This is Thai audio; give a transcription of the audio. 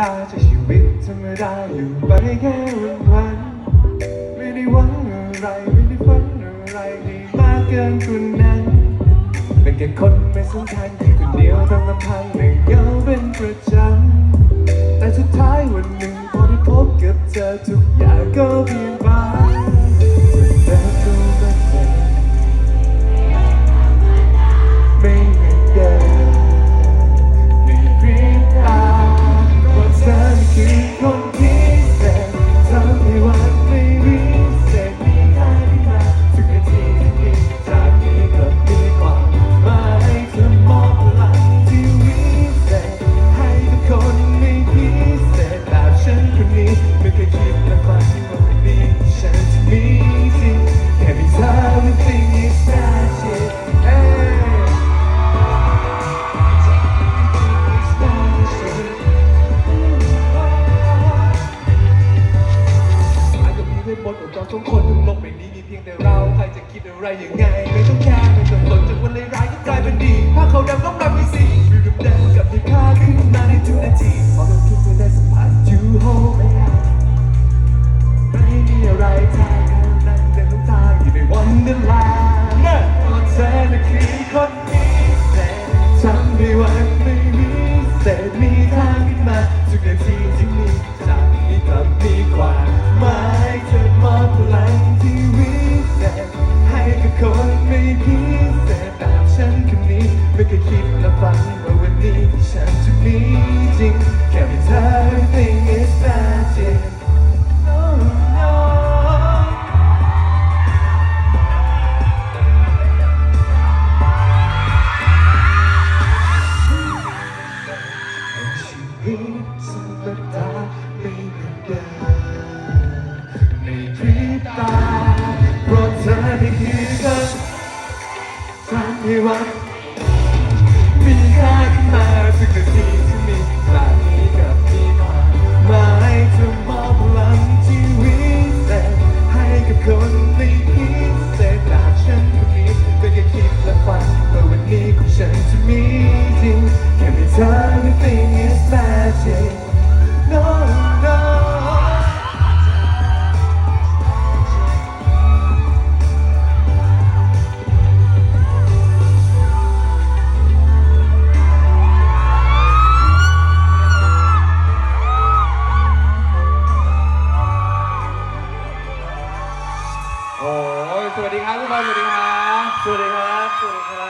ดาใช้ชีวิตธรรมดาอยู่ไปแค่วันวันๆไม่ได้หวังอะไรไม่ได้ฝันอะไรที่มากเกินคุณนั้น เป็นแค่คนไม่สำคัญคนเดียวต้องลำพังหนึ่งเหงาเป็นประจำแต่สุดท้ายวันหนึ่งพอได้พบกับเธอทุกอย่างก็เปลี่ยน เคยคิดและฝันว่าวันนี้ฉันจะมีจริงแค่มีเธอ everything is magic hey. Magic. อาจจะมีเวทมนองเราสองคนทั้งโลกใบนี้มีเพียงแต่เรา ใครจะคิดอะไรยังไง ไม่ต้องแคร์ไม่ต้องสนจากวันเล เศ วิตธรรมดาไม่เหมือนเดิมในพริบตาเพราะเธอได้คือกันทำให้วันมีค่าขึ้นมาทุกนาทีที่มีแบบนี้กับมีความหมายเธอมอบพลังที่วิเศษให้กับคนในพิเศษแบบฉันคนนี้ไม่เคยคิดและฝันว่าวันนี้ของฉันจะมีจริงแค่มีเธอ โอ้ยสวัสดีครับทุกคนสวัสดีครับ สวัสดีครับ สวัสดีครับ